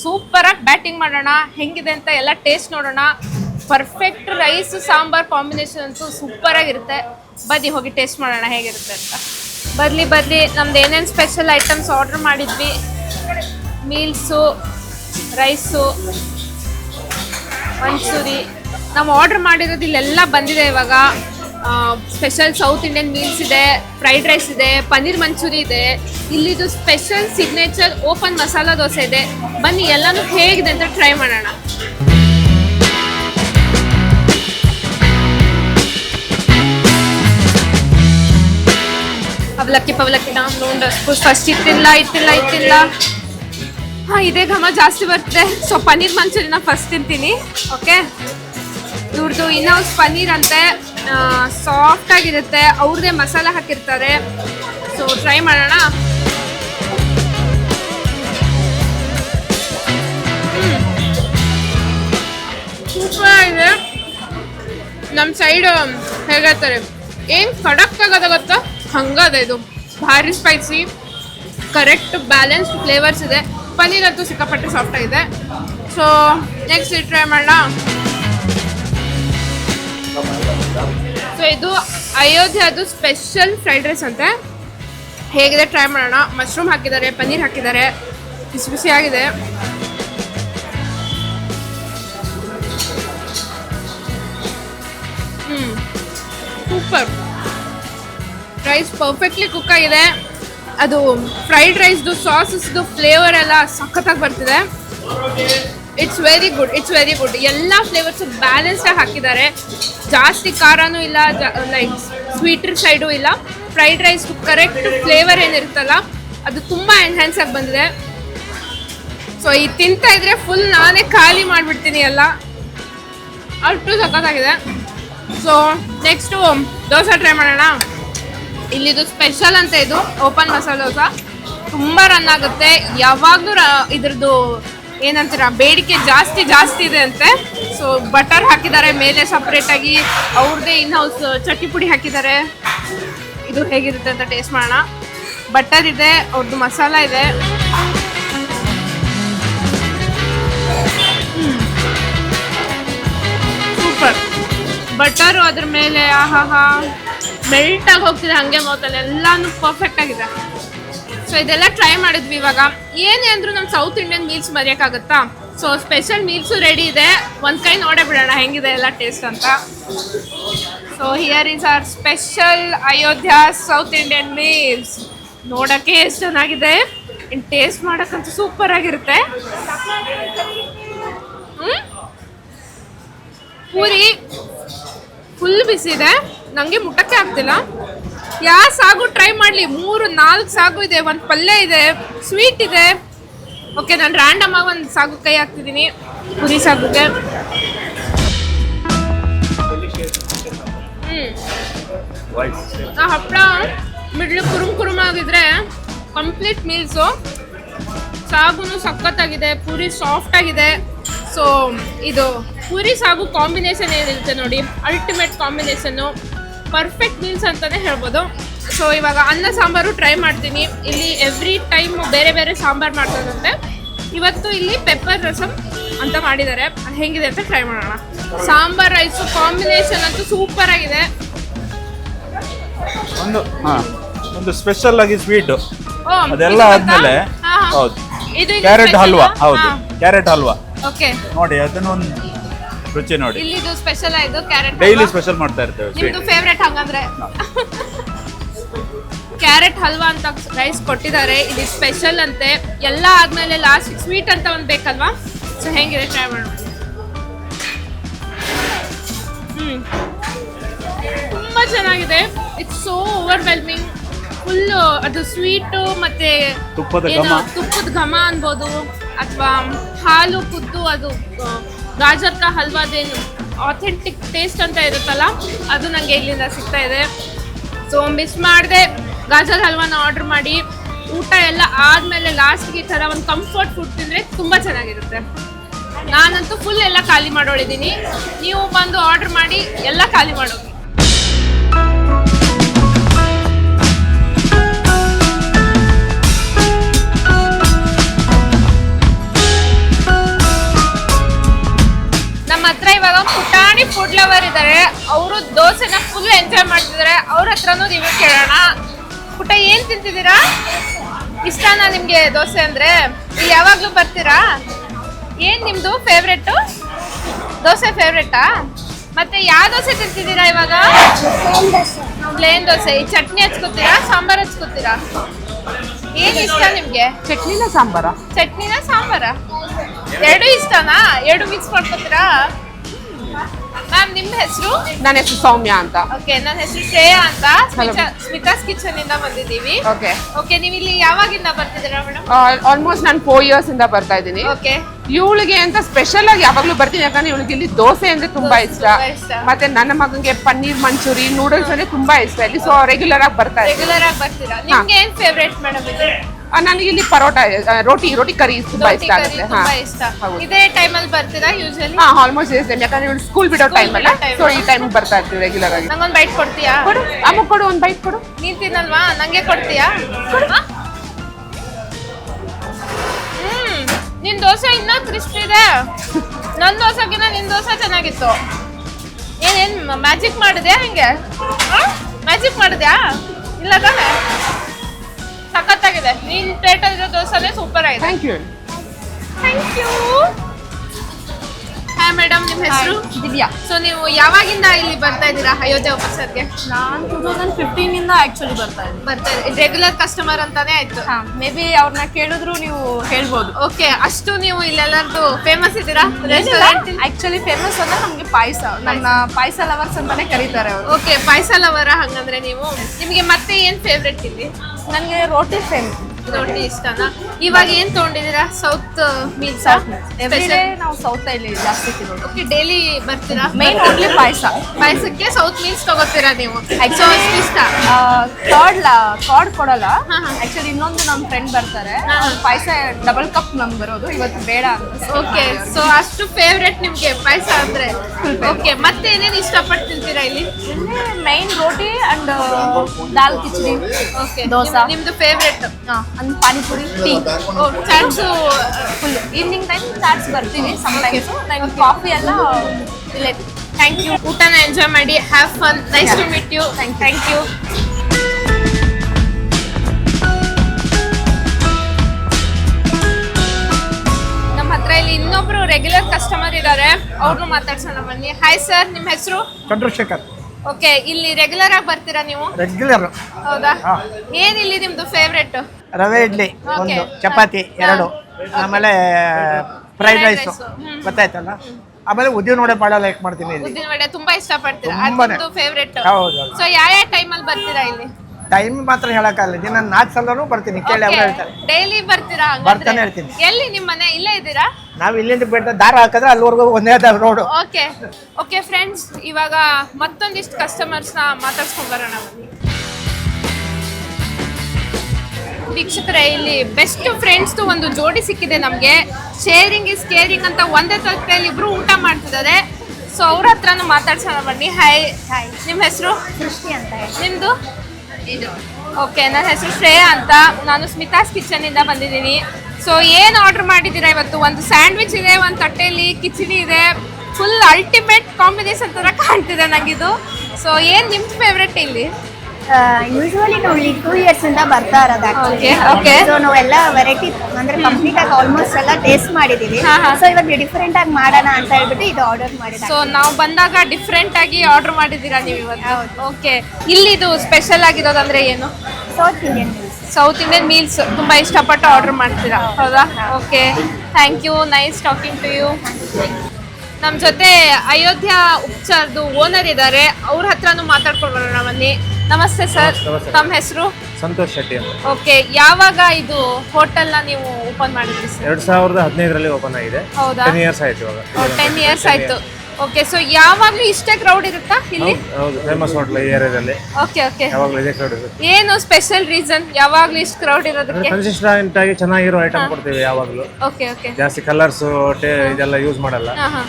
ಸೂಪರ್ ಆಗಿ ಬ್ಯಾಟಿಂಗ್ ಮಾಡೋಣ. ಹೆಂಗಿದೆ ಅಂತ ಎಲ್ಲ ಟೇಸ್ಟ್ ನೋಡೋಣ. ಪರ್ಫೆಕ್ಟ್ ರೈಸ್ ಸಾಂಬಾರ್ ಕಾಂಬಿನೇಷನ್ ಅಂತೂ ಸೂಪರಾಗಿರುತ್ತೆ ಬನ್ನಿ, ಹೋಗಿ ಟೇಸ್ಟ್ ಮಾಡೋಣ ಹೇಗಿರುತ್ತೆ ಅಂತ. ಬರಲಿ ಬರಲಿ. ನಮ್ದು ಏನೇನು ಸ್ಪೆಷಲ್ ಐಟಮ್ಸ್ ಆರ್ಡರ್ ಮಾಡಿದ್ವಿ? ಮೀಲ್ಸು ರೈಸು ಮಂಚೂರಿ ನಾವು ಆರ್ಡರ್ ಮಾಡಿರೋದು ಇಲ್ಲೆಲ್ಲ ಬಂದಿದೆ ಇವಾಗ. ಸ್ಪೆಷಲ್ ಸೌತ್ ಇಂಡಿಯನ್ ಮೀಲ್ಸ್ ಇದೆ ಫ್ರೈಡ್ ರೈಸ್ ಇದೆ ಪನ್ನೀರ್ ಮಂಚೂರಿ ಇದೆ. ಇಲ್ಲಿದು special signature open masala dosa ಇದೆ. ಬನ್ನಿ, ಎಲ್ಲಾನು ಹೇಗಿದೆ ಅಂತ ಟ್ರೈ ಮಾಡೋಣ. ಅವಲಕ್ಕಿ ಪವಲಕ್ಕಿ ನಾವು ಫಸ್ಟ್ ಇತ್ತಿಲ್ಲ ಇತ್ತಿಲ್ಲ ಇತ್ತಿಲ್ಲ ಹಾ, ಇದೇ ಘಮ ಜಾಸ್ತಿ ಬರ್ತದೆ. ಸೊ ಪನ್ನೀರ್ ಮಂಚೂರಿನ ಫಸ್ಟ್ ತಿಂತೀನಿ ಓಕೆ ಇವ್ರದ್ದು ಇನ್ನೊಂದು ಪನ್ನೀರ್ ಅಂತೆ. ಸಾಫ್ಟ್ ಆಗಿರುತ್ತೆ. ಅವ್ರದೇ ಮಸಾಲ ಹಾಕಿರ್ತಾರೆ. ಸೊ ಟ್ರೈ ಮಾಡೋಣ. ಇದೆ. ನಮ್ಮ ಸೈಡ್ ಹೇಳ್ತಾರೆ ಏನು ಖಡಕ್ ಆಗೋದ ಗೊತ್ತಾ? ಹಂಗದ ಇದು. ಭಾರಿ ಸ್ಪೈಸಿ ಕರೆಕ್ಟ್ ಬ್ಯಾಲೆನ್ಸ್ಡ್ ಫ್ಲೇವರ್ಸ್ ಇದೆ. ಪನ್ನೀರ್ ಅಂತೂ ಸಿಕ್ಕಾಪಟ್ಟೆ ಸಾಫ್ಟ್ ಆಗಿದೆ. ಸೊ ನೆಕ್ಸ್ಟ್ ಟ್ರೈ ಮಾಡೋಣ. ಸೊ ಇದು ಅಯೋಧ್ಯದು ಸ್ಪೆಷಲ್ ಫ್ರೈಡ್ ರೈಸ್ ಅಂತೆ. ಹೇಗಿದೆ? ಟ್ರೈ ಮಾಡೋಣ. ಮಶ್ರೂಮ್ ಹಾಕಿದ್ದಾರೆ, ಪನ್ನೀರ್ ಹಾಕಿದ್ದಾರೆ. ಬಿಸಿ ಬಿಸಿ ಆಗಿದೆ. ಸೂಪರ್ ರೈಸ್ ಪರ್ಫೆಕ್ಟ್ಲಿ ಕುಕ್ ಆಗಿದೆ. ಅದು ಫ್ರೈಡ್ ರೈಸ್ದು ಸಾಸಸ್ದು ಫ್ಲೇವರ್ ಎಲ್ಲ ಸಖತ್ತಾಗಿ ಬರ್ತಿದೆ. It's very good it's very good ಎಲ್ಲ ಫ್ಲೇವರ್ಸು ಬ್ಯಾಲೆನ್ಸ್ಡಾಗಿ ಹಾಕಿದ್ದಾರೆ. ಜಾಸ್ತಿ ಖಾರನೂ ಇಲ್ಲ ಲೈಕ್ ಸ್ವೀಟರ್ ಸೈಡು ಇಲ್ಲ. ಫ್ರೈಡ್ ರೈಸ್ ಕರೆಕ್ಟ್ ಫ್ಲೇವರ್ ಏನಿರುತ್ತಲ್ಲ ಅದು ತುಂಬ ಎನ್ಹ್ಯಾನ್ಸ್ ಆಗಿ ಬಂದಿದೆ. ಸೊ ಈ ತಿಂತ ಇದ್ರೆ ಫುಲ್ ನಾನೇ ಖಾಲಿ ಮಾಡಿಬಿಡ್ತೀನಿ ಎಲ್ಲ. ಅಷ್ಟು ಸಖತ್ತಾಗಿದೆ. ಸೊ ನೆಕ್ಸ್ಟು ದೋಸೆ ಟ್ರೈ ಮಾಡೋಣ. ಇಲ್ಲಿದು ಸ್ಪೆಷಲ್ ಅಂತ ಇದು ಓಪನ್ ಮಸಾಲೆ ದೋಸೆ. ತುಂಬ ರನ್ ಆಗುತ್ತೆ. ಯಾವಾಗಲೂ ಇದ್ರದ್ದು ಏನಂತೀರ, ಬೇಡಿಕೆ ಜಾಸ್ತಿ ಜಾಸ್ತಿ ಇದೆ ಅಂತೆ. ಸೊ ಬಟರ್ ಹಾಕಿದ್ದಾರೆ, ಮೇಲೆ ಸಪ್ರೇಟಾಗಿ ಅವ್ರದ್ದೇ ಇನ್ ಹೌಸ್ ಚಟ್ನಿ ಪುಡಿ ಹಾಕಿದ್ದಾರೆ. ಇದು ಹೇಗಿರುತ್ತೆ ಅಂತ ಟೇಸ್ಟ್ ಮಾಡೋಣ. ಬಟರ್ ಇದೆ ಅವ್ರದ್ದು ಮಸಾಲ ಇದೆ. ಸೂಪರ್ ಬಟರು ಅದ್ರ ಮೇಲೆ, ಆಹಾಹಾ ಮೆಲ್ಟ್ ಆಗಿ ಹೋಗ್ತಿದೆ ಹಂಗೆ ಮೌತಲ್ಲಿ ಎಲ್ಲಾನು ಪರ್ಫೆಕ್ಟ್ ಆಗಿದೆ. ಸೊ ಇದೆಲ್ಲ ಟ್ರೈ ಮಾಡಿದ್ವಿ ಇವಾಗ. ಏನೇ ಅಂದ್ರೂ ನಮ್ಮ ಸೌತ್ ಇಂಡಿಯನ್ ಮೀಲ್ಸ್ ಮರೆಯೋಕ್ಕಾಗುತ್ತಾ? ಸೊ ಸ್ಪೆಷಲ್ ಮೀಲ್ಸು ರೆಡಿ ಇದೆ. ಒಂದು ಕೈ ನೋಡೇ ಬಿಡೋಣ, ಹೆಂಗಿದೆ ಎಲ್ಲ ಟೇಸ್ಟ್ ಅಂತ. So here is our special Ayodhya south Indian meals ನೋಡೋಕ್ಕೆ ಎಷ್ಟು ಚೆನ್ನಾಗಿದೆ. ಇನ್ನು ಟೇಸ್ಟ್ ಮಾಡೋಕ್ಕಂತೂ ಸೂಪರ್ ಆಗಿರುತ್ತೆ? ಪೂರಿ ಫುಲ್ ಬಿಸಿ ಇದೆ ನನಗೆ ಮುಟ್ಟಕ್ಕೆ ಆಗ್ತಿಲ್ಲ. ಯಾವ ಸಾಗು ಟ್ರೈ ಮಾಡಲಿ. ಮೂರು, ನಾಲ್ಕು ಸಾಗು ಇದೆ, ಒಂದು ಪಲ್ಯ ಇದೆ ಸ್ವೀಟ್ ಇದೆ. ಓಕೆ ನಾನು ರ್ಯಾಂಡಮ್ ಆಗಿ ಒಂದು ಸಾಗು ಕೈ ಹಾಕ್ತಿದ್ದೀನಿ ಪುರಿ ಸಾಗುಗೆ. ಹಪ್ಪಳ ಮಿಡ್ಲು ಕುರುಮ್ ಕುರುಮ್ ಆಗಿದ್ರೆ ಕಂಪ್ಲೀಟ್ ಮೀಲ್ಸು ಸಾಗುನು ಸಖತ್ತಾಗಿದೆ, ಪೂರಿ ಸಾಫ್ಟ್ ಆಗಿದೆ. ಸೊ ಇದು ಪೂರಿ ಸಾಗು ಕಾಂಬಿನೇಷನ್ ಏನಿರುತ್ತೆ ನೋಡಿ ಅಲ್ಟಿಮೇಟ್ ಕಾಂಬಿನೇಷನ್ನು ಪರ್ಫೆಕ್ಟ್ ಮೀಲ್ಸ್ ಅಂತಲೇ ಹೇಳ್ಬೋದು. ಸೊ ಇವಾಗ ಅನ್ನ ಸಾಂಬಾರು ಟ್ರೈ ಮಾಡ್ತೀನಿ. ಇಲ್ಲಿ ಎವ್ರಿ ಟೈಮ್ ಬೇರೆ ಬೇರೆ ಸಾಂಬಾರು ಮಾಡ್ತದಂತೆ ಇವತ್ತು ಇಲ್ಲಿ ಪೆಪ್ಪರ್ ರಸಮ್ ಅಂತ ಮಾಡಿದ್ದಾರೆ. ಅದು ಹೆಂಗಿದೆ ಅಂತ ಟ್ರೈ ಮಾಡೋಣ. ಸಾಂಬಾರ್ ರೈಸು ಕಾಂಬಿನೇಷನ್ ಅಂತೂ ಸೂಪರ್ ಆಗಿದೆ. ಒಂದು ಹಾ ಒಂದು ಸ್ಪೆಷಲ್ ಆಗಿ ಸ್ವೀಟ್ ಅದೆಲ್ಲ ಆದ್ಮೇಲೆ. ಹೌದು. ಕ್ಯಾರೆಟ್ ಹಲ್ವಾ? ಹೌದು. ಕ್ಯಾರೆಟ್ ಹಲ್ವಾ. ಓಕೆ ನೋಡಿ ಅದನ್ನೊಂದು ರುಚಿ ನೋಡಿ. ಇಲ್ಲಿದು ಸ್ಪೆಷಲ್ ಆಯ್ತು ಕ್ಯಾರೆಟ್ ಡೈಲಿ ಸ್ಪೆಷಲ್ ಮಾಡ್ತಾ ಇರ್ತೇವೆ ನಿಮ್ದು ಫೇವರೇಟ್ ಹಂಗಂದ್ರೆ. ಕ್ಯಾರೆಟ್ ಹಲ್ವಾ ಅಂತ ರೈಸ್ ಕೊಟ್ಟಿದ್ದಾರೆ. ಇದು ಸ್ಪೆಷಲ್ ಅಂತೆ. ಎಲ್ಲ ಆದ್ಮೇಲೆ ಲಾಸ್ಟ್ ಸ್ವೀಟ್ ಅಂತ ಒಂದು ಬೇಕಲ್ವಾ? ಸೊ ಹೆಂಗಿದೆ ಟ್ರೈ ಮಾಡೋಣ. ಹ್ಮ್. ತುಂಬಾ ಚೆನ್ನಾಗಿದೆ. ಇಟ್ಸ್ ಸೋ ಓವರ್ವೆಲ್ಮಿಂಗ್ ಫುಲ್ ಅದು ಸ್ವೀಟು ಮತ್ತೆ ತುಪ್ಪದ ಘಮ. ಅನ್ಬೋದು. ಅಥವಾ ಹಾಲು ಕುದ್ದು ಅದು ಗಾಜರ್ ಕಾ ಹಲ್ವಾದೇನು ಆಥೆಂಟಿಕ್ ಟೇಸ್ಟ್ ಅಂತ ಇರುತ್ತಲ್ಲ, ಅದು ನನಗೆ ಇಲ್ಲಿಂದ ಸಿಗ್ತಾ ಇದೆ. ಸೊ ಮಿಸ್ ಮಾಡಿದೆ. ಗಾಜರ್ ಹಲ್ವಾನ ಆರ್ಡರ್ ಮಾಡಿ. ಊಟ ಎಲ್ಲ ಆದಮೇಲೆ ಲಾಸ್ಟ್ಗೆ ಈ ಥರ ಒಂದು ಕಂಫರ್ಟ್ ಫುಡ್ ತಿಂದರೆ ತುಂಬ ಚೆನ್ನಾಗಿರುತ್ತೆ. ನಾನಂತೂ ಫುಲ್ ಎಲ್ಲ ಖಾಲಿ ಮಾಡೋಳಿದ್ದೀನಿ. ನೀವು ಬಂದು ಆರ್ಡರ್ ಮಾಡಿ, ಎಲ್ಲ ಖಾಲಿ ಮಾಡೋಗಿ ನಮ್ಮ ಹತ್ರ ಇವಾಗ ಪುಟಾಣಿ ಫುಡ್ ಲವರ್ ಇದ್ದಾರೆ ಅವರು ದೋಸೆನ ಫುಲ್ ಎಂಜಾಯ್ ಮಾಡ್ತಿದ್ದಾರೆ ಅವ್ರ ಹತ್ರನೂ ನೀವು ಕೇಳೋಣ. ಪುಟ ಏನ್ ತಿಂತಿದ್ದೀರಾ? ಇಷ್ಟನಾ ನಿಮ್ಗೆ ದೋಸೆ ಅಂದ್ರೆ? ಇಲ್ಲಿ ಯಾವಾಗ್ಲೂ ಬರ್ತೀರಾ? ಏನ್ ನಿಮ್ದು ಫೇವ್ರೆಟ್ ದೋಸೆ ಫೇವ್ರೆಟಾ ಮತ್ತೆ ಯಾವ ದೋಸೆ ತಿಂತಿದ್ದೀರಾ ಇವಾಗ? ಪ್ಲೇನ್ ದೋಸೆ. ಈ ಚಟ್ನಿ ಹಚ್ಕೋತೀರಾ ಸಾಂಬಾರ್ ಹಚ್ಕೋತೀರಾ? ಏನ್ ಇಷ್ಟ ನಿಮ್ಗೆ? ಚಟ್ನಿನ ಸಾಂಬಾರ. ಚಟ್ನಿನ ಸಾಂಬಾರ. ಎರಡು ಇಷ್ಟನಾ? ಎರಡು ಮಿಕ್ಸ್ ಮಾಡ್ಕೊತೀರಾ? ಮ್ಯಾಮ್ ನಿಮ್ಮ ಹೆಸರು? ನನ್ನ ಹೆಸರು ಸೌಮ್ಯ ಅಂತ. ಓಕೆ ನನ್ನ ಹೆಸರು ಶ್ರೇಯಾ ಅಂತ. ಸ್ಮಿತಾ ಸ್ಮಿತಾಸ್ ಕಿಚನ್ ಇಂದ ಬಂದಿದ್ದೀವಿ. ಓಕೆ ಓಕೆ ನೀವು ಇಲ್ಲಿ ಯಾವಾಗಿಂದ ಬರ್ತಿದ್ದೀರಾ ಮೇಡಮ್ ಆಲ್ಮೋಸ್ಟ್ ನಾನು ಫೋರ್ ಇಯರ್ಸ್ ಇಂದ ಬರ್ತಾ ಇದ್ದೀನಿ. ಓಕೆ ಇವಳಿಗೆ ಅಂತ ಸ್ಪೆಷಲ್ ಆಗಿ ಯಾವಾಗ್ಲೂ ಬರ್ತೀನಿ ಯಾಕಂದ್ರೆ ಇವಳಿಗೆ ಇಲ್ಲಿ ದೋಸೆ ಅಂದ್ರೆ ತುಂಬಾ ದೋಸೆ ಇಷ್ಟ. ತುಂಬಾ ಇಷ್ಟ. ಮತ್ತೆ ನನ್ನ ಮಗನಿಗೆ ಪನ್ನೀರ್ ಮಂಚೂರಿ ನೂಡಲ್ಸ್ ಅಂದ್ರೆ ತುಂಬಾ ಇಷ್ಟ. ಇಲ್ಲಿ ಸೊ ರೆಗ್ಯುಲರ್ ಆಗಿ ಬರ್ತಾ ಇದ್ದೀನಿ. ರೆಗ್ಯುಲರ್ ಆಗಿ ಬರ್ತೀರಾ? ನಿಮ್ಗೆ ಏನ್ ಫೇವ್ರೇಟ್ ಮೇಡಮ್ ಇದು ನನಗೆ ಇಲ್ಲಿ ಪರೋಟ ರೋಟಿ ರೋಟಿ ಕರಿ ತುಂಬಾ ಇಷ್ಟ ಆಗುತ್ತೆ. ಹಾ. ಇದೇ ಟೈಮಲ್ಲಿ ಬರ್ತೀರಾ ಯೂಶಲಿ ಹಾ ಆಲ್ಮೋಸ್ಟ್ ಇದೆ ಯಾಕಂದ್ರೆ ಇವಳು ಸ್ಕೂಲ್ ಬಿಡೋ ಟೈಮ್ ಅಲ್ಲ? ಸೊ ಈ ಟೈಮ್ ಬರ್ತಾ ಇರ್ತೀವಿ ರೆಗ್ಯುಲರ್ ಆಗಿ. ನಂಗೊಂದು ಬೈಟ್ ಕೊಡ್ತೀಯಾ? ಕೊಡು. ಅಮ್ಮ ಕೊಡು ಒಂದು ಬೈಟ್ ಕೊಡು. ನೀನ್ ತಿನ್ನಲ್ವಾ? ನಂಗೆ ಕೊಡ್ತೀಯಾ? ನಿನ್ ದೋಸೆ ಇನ್ನೂ ಕ್ರಿಸ್ಪ್ ಇದೆ. ನನ್ ದೋಸೆಗಿನ ನಿನ್ ದೋಸೆ ಚೆನ್ನಾಗಿತ್ತು. ಏನೇನ್ ಮ್ಯಾಜಿಕ್ ಮಾಡಿದ್ಯಾ ಹೆಂಗೆ? ಮ್ಯಾಜಿಕ್ ಮಾಡಿದ್ಯಾ? ಇಲ್ಲ ತಾನೆ? ಸಖತ್ತಾಗಿದೆ. ನೀನ್ ಪ್ಲೇಟಲ್ಲಿರೋ ದೋಸೆ ಸೂಪರ್ ಆಗಿದೆ. Thank you thank you hi madam ನಿಮ್ಮ ಹೆಸರು? ದಿವ್ಯಾ. ಸೊ ನೀವು ಯಾವಾಗಿಂದ ಇಲ್ಲಿ ಬರ್ತಾ ಇದ್ದೀರಾ ಅಯೋಧ್ಯೆ ಉಪಸರ್ಗೆ ನಾನು ಟೂ ತೌಸಂಡ್ ಫಿಫ್ಟೀನ್ ಇಂದ ಆಕ್ಚುಲಿ ಬರ್ತಾ ಇದ್ದೀನಿ. ಬರ್ತಾ ರೆಗ್ಯುಲರ್ ಕಸ್ಟಮರ್ ಅಂತಾನೆ ಆಯ್ತು. ಹಾಂ ಮೇ ಬಿ ಅವ್ರನ್ನ ಕೇಳಿದ್ರು ನೀವು ಹೇಳ್ಬೋದು. ಓಕೆ ಅಷ್ಟು ನೀವು ಇಲ್ಲೆಲ್ಲರದು ಫೇಮಸ್ ಇದ್ದೀರಾ? ರೆಸ್ಟೋರೆಂಟ್ ಆಕ್ಚುಲಿ ಫೇಮಸ್ ಅಂದ್ರೆ ನಮಗೆ ಪಾಯಸ. ನನ್ನ ಪಾಯಸ. ಲವರ್ಸ್ ಅಂತಾನೆ ಕರೀತಾರೆ ಅವರು. ಓಕೆ ಪಾಯ್ಸಲವರ ಹಂಗಂದ್ರೆ ನೀವು? ನಿಮಗೆ ಮತ್ತೆ ಏನ್ ಫೇವ್ರೆಟ್ ಇಲ್ಲಿ? ನನಗೆ ರೋಟಿ ಫೇಮಸ್ ರೋಟಿ ಇಷ್ಟನಾ? ಇವಾಗ ಏನ್ ತಗೊಂಡಿದ್ದೀರಾ? ಸೌತ್ ಮೀನ್ಸ್ ಎವ್ರಿ ನಾವು ಸೌತ್ ಅಲ್ಲಿ ಜಾಸ್ತಿ ತಿನ್ನೋದು. ಓಕೆ ಡೈಲಿ ಬರ್ತೀರಾ? ಮೇನ್ ಓನ್ಲಿ ಪಾಯಸ. ಪಾಯಸಕ್ಕೆ ಸೌತ್ ಮೀನ್ಸ್ ತಗೋತೀರಾ ನೀವು? ಆಕ್ಚುಲಿ ಇಷ್ಟ. ಕಾರ್ಡ್ ಕಾರ್ಡ್ ಕೊಡಲ್ಲ. ಹಾ, ಹಾ. ಆಕ್ಚುಲಿ ಇನ್ನೊಂದು ನಮ್ಮ ಫ್ರೆಂಡ್ ಬರ್ತಾರೆ. ಹಾ, ಹಾ. ಪಾಯಸ ಡಬಲ್ ಕಪ್ ನಮ್ಗೆ ಬರೋದು. ಇವತ್ತು ಬೇಡ ಅಂತ. ಓಕೆ ಸೊ ಅಷ್ಟು ಫೇವ್ರೆಟ್ ನಿಮ್ಗೆ ಪಾಯಸ ಅಂದ್ರೆ? ಓಕೆ ಮತ್ತೆ ಏನೇನು ಇಷ್ಟಪಟ್ಟು ತಿಂತೀರಾ ಇಲ್ಲಿ? Main roti and dal khichdi okay dosa. ನಿಮ್ದು favourite and panipuri tea O chats full evening time chats ಬರ್ತೀವಿ ಸಮ್ಟೈಮ್ಸ್ ನಾನು ಕಾಫಿ ಎಲ್ಲ ಇಲ್ಲೇ. ಥ್ಯಾಂಕ್ ಯು ಊಟನ ಎಂಜಾಯ್ ಮಾಡಿ have fun nice to meet you thank you ನಮ್ಮ ಹತ್ರ ಇಲ್ಲಿ ಇನ್ನೊಬ್ರು ರೆಗ್ಯುಲರ್ ಕಸ್ಟಮರ್ ಇದ್ದಾರೆ ಅವ್ರನ್ನು ಮಾತಾಡ್ಸೋಣ ಬನ್ನಿ. ಹಾಯ್ ಸರ್ ನಿಮ್ಮ ಹೆಸರು? ಚಂದ್ರಶೇಖರ್. ಓಕೆ ಇಲ್ಲಿ ರೆಗ್ಯುಲರ್ ಆಗಿ ಬರ್ತೀರಾ ನೀವು? ರೆಗ್ಯುಲರ್ ಹೌದಾ? ಏನ್ ಇಲ್ಲಿ ನಿಮ್ದು ಫೇವ್ರೆಟ್ ರವೆ ಇಡ್ಲಿ ಒಂದು ಚಪಾತಿ ಎರಡು. ಆಮೇಲೆ ಫ್ರೈಡ್ ರೈಸು. ಗೊತ್ತಾಯ್ತಲ್ಲ? ಆಮೇಲೆ ಉದ್ದಿನ ವಡೆ ಭಾಳ ಲೈಕ್ ಮಾಡ್ತೀನಿ ಇಲ್ಲಿ. ಉದ್ದಿನ ವಡೆ ತುಂಬಾ ಇಷ್ಟ ಪಡ್ತೀರಾ ತುಂಬಾನೇ. ಅದು ಫೇವ್ರೆಟ್ ಹೌದು. ಸೊ ಯಾವ ಯಾವ ಟೈಮಲ್ಲಿ ಬರ್ತೀರಾ ಇಲ್ಲಿ? ಟೈಮ್ ಮಾತ್ರ ಹೇಳಕ್ಕಾಗಲ್ಲ. ದಿನ ನಾಲ್ಕು ಸಲನೂ ಬರ್ತೀನಿ. ಕೇಳಿ ಅವ್ರು ಹೇಳ್ತಾರೆ. ಡೈಲಿ ಬರ್ತೀರಾ ಹಂಗಂದ್ರೆ? ಬರ್ತಾನೆ ಇರ್ತೀನಿ. ಎಲ್ಲಿ ನಿಮ್ಮ ಮನೆ? ಇಲ್ಲೇ ಇದ್ದೀರಾ? ನಾವು ಇಲ್ಲಿಂದ ಬಿಟ್ಟು ದಾರ ಹಾಕಿದ್ರೆ ಅಲ್ಲಿವರೆಗೂ ಒಂದೇ ರೋಡು ಓಕೆ ಓಕೆ ಫ್ರೆಂಡ್ಸ್ ಇವಾಗ ಮತ್ತೊಂದಿಷ್ಟು ಕಸ್ಟಮರ್ಸ್ನ ಮಾತಾಡ್ಸ್ಕೊಂಡ್ ಬರೋಣ ಬನ್ನಿ. ವೀಕ್ಷಕರೇ ಇಲ್ಲಿ ಬೆಸ್ಟ್ ಫ್ರೆಂಡ್ಸ್ದು ಒಂದು ಜೋಡಿ ಸಿಕ್ಕಿದೆ ನಮಗೆ. ಶೇರಿಂಗ್ ಇಸ್ ಕೇರಿಂಗ್ ಅಂತ ಒಂದೇ ತಟ್ಟೆಯಲ್ಲಿ ಇಬ್ರು ಊಟ ಮಾಡ್ತಿದ್ದಾರೆ. ಸೊ ಅವ್ರ ಹತ್ರನೂ ಮಾತಾಡ್ಸೋಣ ಬನ್ನಿ. ಹಾಯ್ ಹಾಯ್ ನಿಮ್ಮ ಹೆಸರು? ಸೃಷ್ಟಿ ಅಂತ ನಿಮ್ಮದು ಇದು ಓಕೆ ನನ್ನ ಹೆಸರು ಶ್ರೇಯಾ ಅಂತ. ನಾನು ಸ್ಮಿತಾಸ್ ಕಿಚನ್ ಇಂದ ಬಂದಿದ್ದೀನಿ. ಸೊ ಏನು ಆರ್ಡರ್ ಮಾಡಿದ್ದೀರಾ ಇವತ್ತು? ಒಂದು ಸ್ಯಾಂಡ್ವಿಚ್ ಇದೆ ಒಂದು ತಟ್ಟೆಯಲ್ಲಿ ಕಿಚಡಿ ಇದೆ. ಫುಲ್ ಅಲ್ಟಿಮೇಟ್ ಕಾಂಬಿನೇಷನ್ ಥರ ಕಾಣ್ತಿದೆ ನನಗಿದು ಸೊ ಏನು ನಿಮ್ಮ ಫೇವ್ರೆಟ್ ಇಲ್ಲಿ? ಯೂಶುವಲಿ ನಾವು ಇಲ್ಲಿ ಟೂ ಇಯರ್ಸ್ ಇಂದ ಬರ್ತಾ ಇರೋದು ಆಕ್ಚುಲಿ ಓಕೆ ಸೊ ನಾವೆಲ್ಲ ವೆರೈಟಿ ಅಂದ್ರೆ ಕಂಪ್ಲೀಟ್ ಆಗಿ ಆಲ್ಮೋಸ್ಟ್ ಎಲ್ಲ ಟೇಸ್ಟ್ ಮಾಡಿದೀವಿ. ಸೊ ಇವಾಗ ಡಿಫ್ರೆಂಟ್ ಆಗಿ ಮಾಡೋಣ ಅಂತ ಹೇಳ್ಬಿಟ್ಟು ಇದು ಆರ್ಡರ್ ಮಾಡಿದ್ವಿ ಸೊ ನಾವು ಬಂದಾಗ ಡಿಫ್ರೆಂಟ್ ಆಗಿ ಆರ್ಡರ್ ಮಾಡಿದ್ದೀರಾ ನೀವು ಇವತ್ತು? ಓಕೆ ಇಲ್ಲಿದು ಸ್ಪೆಷಲ್ ಆಗಿರೋದಂದ್ರೆ ಏನು? South Indian meals south Indian meals ತುಂಬಾ ಇಷ್ಟಪಟ್ಟು ಆರ್ಡರ್ ಮಾಡ್ತೀರಾ? ಹೌದಾ. Okay thank you nice talking to you ನಮ್ಮ ಜೊತೆ ಅಯೋಧ್ಯ ಉಪ್ಚಾರ್ದು ಓನರ್ ಇದ್ದಾರೆ. ಅವ್ರ ಹತ್ರನೂ ಮಾತಾಡ್ಕೊಂಡು ಬರೋಣ ಬನ್ನಿ. ನಮಸ್ತೆ ಸರ್. ನಮಸ್ತೆ. ತಮ್ಮ ಹೆಸರು? ಸಂತೋಷ್ ಶೆಟ್ಟಿ ಅಂತ. ಓಕೆ ಯಾವಾಗ ಇದು ಹೋಟೆಲ್ನ ನೀವು ಓಪನ್ ಮಾಡಿದ್ರಿ ಸರ್? ಎರಡ್ ಸಾವಿರದ ಹದಿನೈದರಲ್ಲಿ ಓಪನ್ ಆಗಿದೆ. ಹೌದಾ? ಟೆನ್ ಇಯರ್ಸ್ ಆಯ್ತು ಇವಾಗ. ಟೆನ್ ಇಯರ್ಸ್ ಆಯ್ತು. ಓಕೆ ಸೊ ಯಾವಾಗ್ಲೂ ಇಷ್ಟೇ ಕ್ರೌಡ್ ಇರುತ್ತಾ ಇಲ್ಲಿ? ಹೌದು, ಫೇಮಸ್ ಹೋಟ್ಲ್ ಈ ಏರಿಯಾದಲ್ಲಿ. Okay okay. ಯಾವಾಗಲೂ ಇದೇ ಕ್ರೌಡ್ ಇರುತ್ತೆ. ಏನು ಸ್ಪೆಷಲ್ ರೀಸನ್ ಯಾವಾಗ್ಲೂ ಇಷ್ಟು ಕ್ರೌಡ್ ಇರೋದಕ್ಕೆ? ಕನ್ಸಿಸ್ಟೆಂಟ್ ಆಗಿ ಚೆನ್ನಾಗಿರೋ ಐಟಮ್ ಕೊಡ್ತೀವಿ ಯಾವಾಗಲೂ. Okay okay. ಜಾಸ್ತಿ ಕಲರ್ಸ್ ಇದೆಲ್ಲ ಯೂಸ್ ಮಾಡಲ್ಲ. ಹಾ ಹಾ.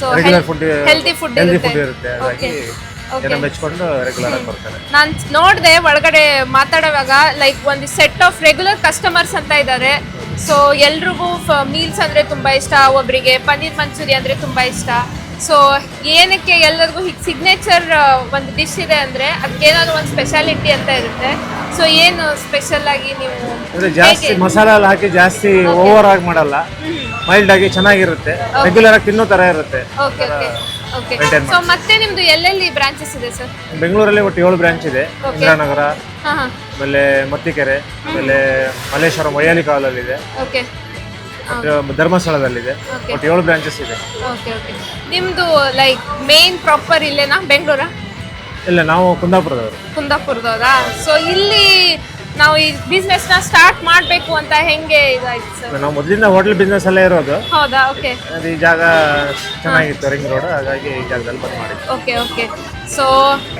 So regular food healthy food healthy ಇರುತ್ತೆ. ಫುಡ್ ಇರುತ್ತೆ. ಹಾಗಾಗಿ ಓಕೆ ಜನ ಮೆಚ್ಕೊಂಡು ರೆಗ್ಯುಲರ್ ಆಗಿ ಬರ್ತಾರೆ ನಾನು ನೋಡಿದೆ ಒಳಗಡೆ ಮಾತಾಡುವಾಗ ಲೈಕ್ ಒಂದು ಸೆಟ್ ಆಫ್ ರೆಗ್ಯುಲರ್ ಕಸ್ಟಮರ್ಸ್ ಅಂತ ಇದ್ದಾರೆ ಸೊ ಎಲ್ರಿಗೂ ಮೀಲ್ಸ್ ಅಂದ್ರೆ ತುಂಬಾ ಇಷ್ಟ. ಒಬ್ಬರಿಗೆ ಪನ್ನೀರ್ ಮಂಚೂರಿ ಅಂದ್ರೆ ತುಂಬಾ ಇಷ್ಟ. ಸೊ ಏನಕ್ಕೆ ಎಲ್ಲರಿಗೂ ಹೀಗೆ ಸಿಗ್ನೇಚರ್ ಒಂದು ಡಿಶ್ ಇದೆ ಅಂದರೆ ಅದಕ್ಕೇನಾದ್ರು ಒಂದು ಸ್ಪೆಷಾಲಿಟಿ ಅಂತ ಇರುತ್ತೆ. ಸೊ ಏನು ಸ್ಪೆಷಲ್ ಆಗಿ ನೀವು ಜಾಸ್ತಿ? ಮಸಾಲ ಎಲ್ಲ ಹಾಕಿ ಜಾಸ್ತಿ ಓವರ್ ಆಗಿ ಮಾಡಲ್ಲ. ಮೈಲ್ಡ್ ಆಗಿ ಚೆನ್ನಾಗಿರುತ್ತೆ. ರೆಗ್ಯುಲರ್ ಆಗಿ ತಿನ್ನೋ ತರ ಇರುತ್ತೆ. ಓಕೆ Maintain ಸೊ ಮತ್ತೆ ನಿಮ್ದು ಎಲ್ಲೆಲ್ಲಿ ಬ್ರಾಂಚಸ್ ಇದೆ ಸರ್ ಬೆಂಗಳೂರಲ್ಲಿ ಒಟ್ಟು ಏಳು ಬ್ರಾಂಚ್ ಇದೆ. ಇಂದಿರಾನಗರ ಹಾಂ ಹಾಂ. ಆಮೇಲೆ ಮತ್ತಿಕೆರೆ ಆಮೇಲೆ ಮಲ್ಲೇಶ್ವರಂ ವೈಯಾಲಿ ಓಕೆ ಮತ್ತೆ ಧರ್ಮಸ್ಥಳದಲ್ಲಿದೆ. Okay. ಒಟ್ಟು ಏಳು ಬ್ರಾಂಚಸ್ ಇದೆ. ಓಕೆ ಓಕೆ ನಿಮ್ಮದು ಲೈಕ್ ಮೇನ್ ಪ್ರಾಪರ್ ಇಲ್ಲೇನಾ ಬೆಂಗಳೂರಾ? ಇಲ್ಲ ನಾವು ಕುಂದಾಪುರದವರು. ಕುಂದಾಪುರದವರಾ? ಸೊ ಇಲ್ಲಿ ನಾವು ಈ ಬಿಸ್ನೆಸ್ನ ಸ್ಟಾರ್ಟ್ ಮಾಡಬೇಕು ಅಂತ ಹೆಂಗೆ ಇದಾಯ್ತು ಸರ್? ನಾವು ಮೊದಲಿಂದ ಹೋಟೆಲ್ ಬಿಸ್ನೆಸ್ ಅಲ್ಲೇ ಇರೋದು. ಹೌದಾ? ಓಕೆ ಅದು ಈ ಜಾಗ ಚೆನ್ನಾಗಿತ್ತು ರಿಂಗ್ ರೋಡ್ ಹಾಗಾಗಿ ಈ ಜಾಗದಲ್ಲಿ ಬಂದ್ ಮಾಡಿ ಓಕೆ ಓಕೆ ಸೊ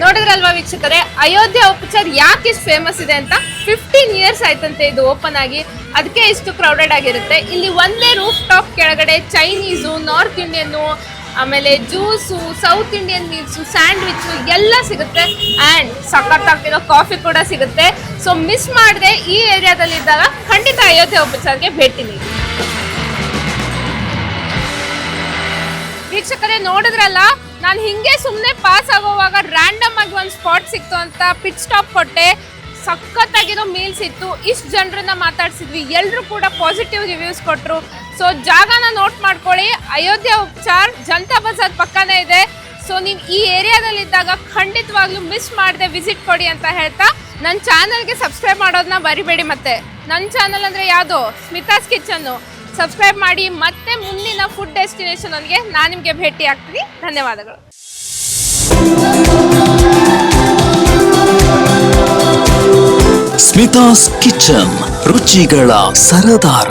ನೋಡಿದ್ರಲ್ವಾ ವೀಕ್ಷಕರೇ ಅಯೋಧ್ಯೆ ಉಪಚಾರ್ ಯಾಕೆ ಇಷ್ಟು ಫೇಮಸ್ ಇದೆ ಅಂತ? ಫಿಫ್ಟೀನ್ ಇಯರ್ಸ್ ಆಯ್ತಂತೆ ಇದು ಓಪನ್ ಆಗಿ. ಅದಕ್ಕೆ ಇಷ್ಟು ಕ್ರೌಡೆಡ್ ಆಗಿರುತ್ತೆ. ಇಲ್ಲಿ ಒಂದೇ ರೂಫ್ ಟಾಪ್ ಕೆಳಗಡೆ ಚೈನೀಸು ನಾರ್ತ್ ಇಂಡಿಯನ್ನು ಆಮೇಲೆ juice south Indian meals sandwich ಎಲ್ಲ ಸಿಗುತ್ತೆ. ಆ್ಯಂಡ್ ಸಖತ್ತಾಗಿರೋ ಕಾಫಿ ಕೂಡ ಸಿಗುತ್ತೆ. ಸೊ ಮಿಸ್ ಮಾಡದೆ ಈ ಏರಿಯಾದಲ್ಲಿ ಇದ್ದಾಗ ಖಂಡಿತ ಅಯೋಧ್ಯೆ ಉಪಚಾರಕ್ಕೆ ಭೇಟಿ ನೀಡಿ ವೀಕ್ಷಕರೇ, ನೋಡಿದ್ರಲ್ಲ? ನಾನು ಹಿಂಗೆ ಸುಮ್ಮನೆ ಪಾಸ್ ಆಗೋವಾಗ ರ್ಯಾಂಡಮ್ ಆಗಿ ಒಂದು ಸ್ಪಾಟ್ ಸಿಕ್ತು ಅಂತ ಪಿಟ್ ಸ್ಟಾಪ್ ಕೊಟ್ಟೆ ಸಖತ್ತಾಗಿರೋ ಮೀಲ್ಸ್ ಇತ್ತು. ಇಷ್ಟು ಜನರನ್ನ ಮಾತಾಡ್ಸಿದ್ವಿ. ಎಲ್ಲರೂ ಕೂಡ ಪಾಸಿಟಿವ್ ರಿವ್ಯೂಸ್ ಕೊಟ್ಟರು ಸೊ ಜಾಗನ ನೋಟ್ ಮಾಡ್ಕೊಳ್ಳಿ. ಅಯೋಧ್ಯೆ ಉಪಚಾರ್ ಜನತಾ ಬಜಾರ್ ಪಕ್ಕನೇ ಇದೆ. ಸೊ ನೀವು ಈ ಏರಿಯಾದಲ್ಲಿದ್ದಾಗ ಖಂಡಿತವಾಗ್ಲೂ ಮಿಸ್ ಮಾಡದೆ ವಿಸಿಟ್ ಕೊಡಿ ಅಂತ ಹೇಳ್ತಾ ನನ್ನ ಚಾನಲ್ಗೆ ಸಬ್ಸ್ಕ್ರೈಬ್ ಮಾಡೋದನ್ನ ಬರಿಬೇಡಿ ಮತ್ತೆ. ನನ್ನ ಚಾನಲ್ ಅಂದರೆ ಯಾವುದು? ಸ್ಮಿತಾಸ್ ಕಿಚನ್ನು ಸಬ್ಸ್ಕ್ರೈಬ್ ಮಾಡಿ ಮತ್ತೆ ಮುಂದಿನ ಫುಡ್ ಡೆಸ್ಟಿನೇಷನ್ ನನಗೆ ನಾನು ನಿಮಗೆ ಭೇಟಿ ಆಗ್ತೀನಿ ಧನ್ಯವಾದಗಳು. ಸ್ಮಿತಾಸ್ ಕಿಚನ್ ರುಚಿಗಳ ಸರದಾರ